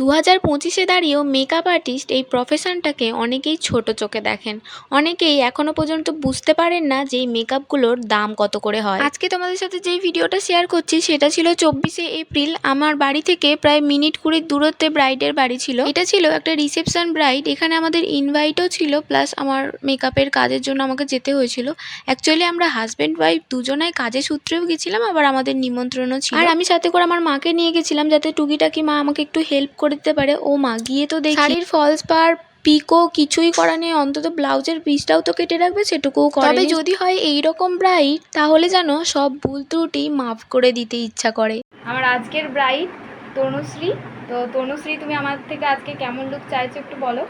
দু হাজার পঁচিশে দাঁড়িয়েও মেকআপ আর্টিস্ট এই প্রফেশনটাকে অনেকেই ছোট চোখে দেখেন। অনেকেই এখনও পর্যন্ত বুঝতে পারেন না যে এই মেকআপগুলোর দাম কত করে হয়। আজকে তোমাদের সাথে যেই ভিডিওটা শেয়ার করছি, সেটা ছিল চব্বিশে এপ্রিল। আমার বাড়ি থেকে প্রায় মিনিট কুড়ির দূরত্বে ব্রাইডের বাড়ি ছিল। এটা ছিল একটা রিসেপশন ব্রাইড এখানে আমাদের ইনভাইটও ছিল প্লাস আমার মেকআপের কাজের জন্য আমাকে যেতে হয়েছিল। অ্যাকচুয়ালি আমরা হাজব্যান্ড ওয়াইফ দুজনাই কাজের সূত্রেও গেছিলাম, আবার আমাদের নিমন্ত্রণও ছিল। আর আমি সাথে করে আমার মাকে নিয়ে গেছিলাম, যাতে টুকিটাকি মা আমাকে একটু হেল্প করে দিতে পারে। ও মা গিয়ে তো দেখি। শাড়ির ফলস পার পিকো কিছুই করা নেই অন্তত ব্লাউজের পিসটাও তো কেটে রাখবে সেটুকুও করে তবে যদি হয় এই রকম ব্রাইড তাহলে যেন সব ভুল ত্রুটি মাফ করে দিতে ইচ্ছা করে। আমার আজকের ব্রাইট তনুশ্রী। তো তনুশ্রী তুমি আমার থেকে আজকে কেমন লুক চাইছো একটু বলো?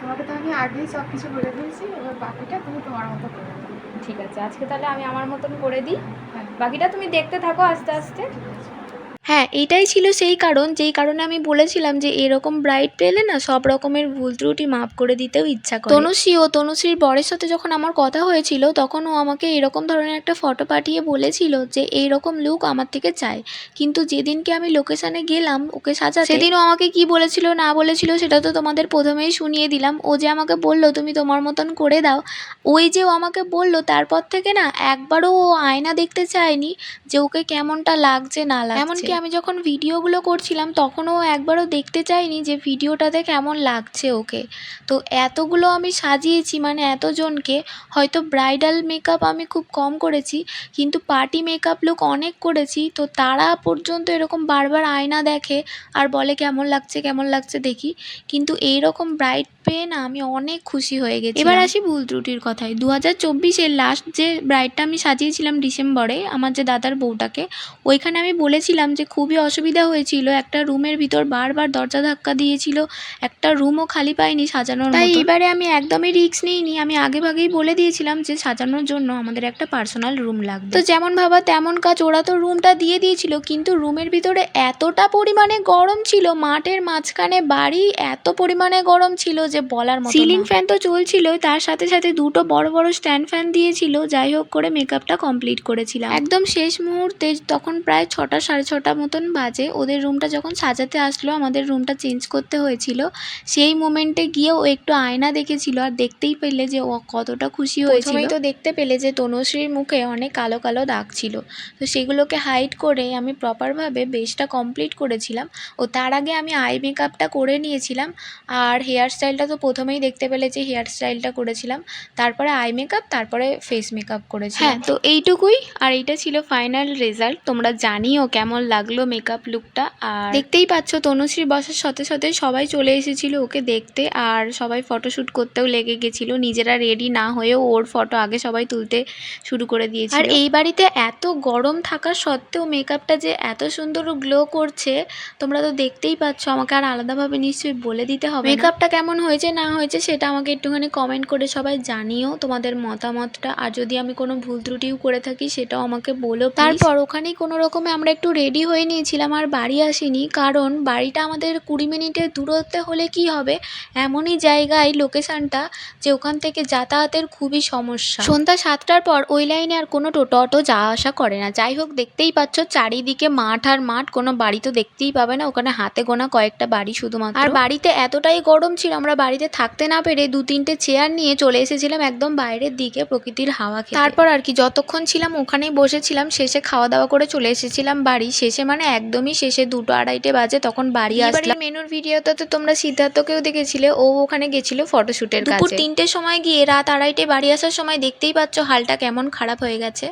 তোমাকে তো আমি আগেই সব কিছু বলে দিয়েছি এবার বাকিটা তুমি তোমার মতো করে নাও। ঠিক আছে আজকে তাহলে আমি আমার মতন করে দিই। হ্যাঁ। বাকিটা তুমি দেখতে থাকো আস্তে আস্তে। হ্যাঁ এটাই ছিল সেই কারণ। যেই কারণে আমি বলেছিলাম যে এরকম ব্রাইড পেলে না সব রকমের ভুল ত্রুটি মাফ করে দিতেও ইচ্ছা করে। তনুশ্রী ও তনুশ্রীর বরের সাথে যখন আমার কথা হয়েছিল তখন ও আমাকে এরকম ধরনের একটা ফটো পাঠিয়ে বলেছিল যে এইরকম লুক আমার থেকে চাই। কিন্তু যেদিনকে আমি লোকেশনে গেলাম ওকে সাজা সেদিন ও আমাকে কি বলেছিল না বলেছিল সেটা তো তোমাদের প্রথমেই শুনিয়ে দিলাম। ও যে আমাকে বলল তুমি তোমার মতন করে দাও। ওই যে ও আমাকে বলল তারপর থেকে না একবারও ও আয়না দেখতে চায়নি যে ওকে কেমনটা লাগছে না লাগছে। এমনকি আমি যখন ভিডিওগুলো করছিলাম তখনও একবারও দেখতে চাইনি যে ভিডিওটাতে কেমন লাগছে ওকে। তো এতগুলো আমি সাজিয়েছি মানে এতজনকে হয়তো ব্রাইডাল মেকআপ আমি খুব কম করেছি কিন্তু পার্টি মেকআপ লুক অনেক করেছি তো তারা পর্যন্ত এরকম বারবার আয়না দেখে আর বলে কেমন লাগছে কেমন লাগছে দেখি। কিন্তু এই রকম ব্রাইড পেয়ে না আমি অনেক খুশি হয়ে গেছি এবার আসি ভুল ত্রুটির কথায়। দু হাজার চব্বিশের লাস্ট যে ব্রাইডটা আমি সাজিয়েছিলাম ডিসেম্বরে আমার যে দাদার বউটাকে ওইখানে আমি বলেছিলাম যে খুবই অসুবিধা হয়েছিল। একটা রুমের ভিতর বারবার দরজা ধাক্কা দিয়েছিল। একটা রুমও খালি পাইনি সাজানোর তাই এবারে আমি একদমই রিস্ক নিইনি। আমি আগে ভাগেই বলে দিয়েছিলাম যে সাজানোর জন্য আমাদের একটা পার্সোনাল রুম লাগবে। তো যেমন ভাবা তেমন কাজ ওরা তো রুমটা দিয়ে দিয়েছিল কিন্তু রুমের ভিতরে এতটা পরিমাণে গরম ছিল মাঠের মাঝখানে বাড়ি এত পরিমাণে গরম ছিল যে বলার মতো সিলিং ফ্যান তো চলছিল তার সাথে সাথে দুটো বড় বড় স্ট্যান্ড ফ্যান দিয়েছিল। যাই হোক করে মেকআপটা কমপ্লিট করেছিলাম। একদম শেষ মুহূর্তে তখন প্রায় ছটা সাড়ে ছটা মতন বাজে। ওদের রুমটা যখন সাজাতে আসলো আমাদের রুমটা চেঞ্জ করতে হয়েছিল। সেই মোমেন্টে গিয়ে ও একটু আয়না দেখেছিল আর দেখতেই পেলে যে ও কতটা খুশি হয়েছিল। তো দেখতে পেলে যে তনুশ্রীর মুখে অনেক কালো কালো দাগ ছিল। তো সেগুলোকে হাইড করে আমি প্রপারভাবে বেসটা কমপ্লিট করেছিলাম। ও তার আগে আমি আই মেকআপটা করে নিয়েছিলাম। আর হেয়ার স্টাইলটা তো প্রথমেই দেখতে পেলে যে হেয়ার স্টাইলটা করেছিলাম। তারপরে আই মেকআপ তারপরে ফেস মেকআপ করেছি হ্যাঁ তো এইটুকুই। আর এইটা ছিল ফাইনাল রেজাল্ট তোমরা জানিও কেমন লাগল মেকআপ লুকটা আর দেখতেই পাচ্ছ তনুশ্রী বসার সাথে সাথে সবাই চলে এসেছিল ওকে দেখতে আর সবাই ফটোশ্যুট করতেও লেগে গেছিল। নিজেরা রেডি না হয়েও ওর ফটো আগে সবাই তুলতে শুরু করে দিয়েছিল। আর এই বাড়িতে এত গরম থাকা সত্ত্বেও মেকআপটা যে এত সুন্দর গ্লো করছে তোমরা তো দেখতেই পাচ্ছ আমাকে আর আলাদাভাবে নিশ্চয়ই বলে দিতে হবে মেকআপটা কেমন হয়েছে না হয়েছে সেটা আমাকে একটুখানি কমেন্ট করে সবাই জানিও তোমাদের মতামতটা। আর যদি আমি কোনো ভুল ত্রুটিও করে থাকি সেটাও আমাকে বলো তারপর ওখানেই কোনো রকমে আমরা একটু রেডি হয়ে নিয়েছিলাম আর বাড়ি আসিনি। কারণ বাড়িটা আমাদের কুড়ি মিনিটের দূরত্বে হলে কি হবে? এমনই জায়গায় লোকেশানটা যে ওখান থেকে যাতায়াতের খুবই সমস্যা। সন্ধ্যা সাতটার পর ওই লাইনে আর কোনো টোটো অটো যাওয়া আসা করে না। যাই হোক, দেখতেই পাচ্ছ চারিদিকে মাঠ আর মাঠ। কোনো বাড়ি তো দেখতেই পাবে না। ওখানে হাতে গোনা কয়েকটা বাড়ি শুধুমাত্র। আর বাড়িতে এতটাই গরম ছিল, আমরা বাড়িতে থাকতে না পেরে দু তিনটে চেয়ার নিয়ে চলে এসেছিলাম একদম বাইরের দিকে প্রকৃতির হাওয়া খেতে। তারপর আর কি, যতক্ষণ ছিলাম ওখানেই বসেছিলাম। শেষে খাওয়া দাওয়া করে চলে এসেছিলাম বাড়ি। শেষে মানে একদমই শেষে দুটো আড়াইটে বাজে তখন বাড়ি আসলাম। মেনুর ভিডিওতে তো তোমরা সিদ্ধার্থকেও দেখেছিলে ও ওখানে গেছিল ফটোশুটের দুপুর তিনটের সময় গিয়ে রাত আড়াইটে বাড়ি আসার সময় দেখতেই পাচ্ছ হালটা কেমন খারাপ হয়ে গেছে।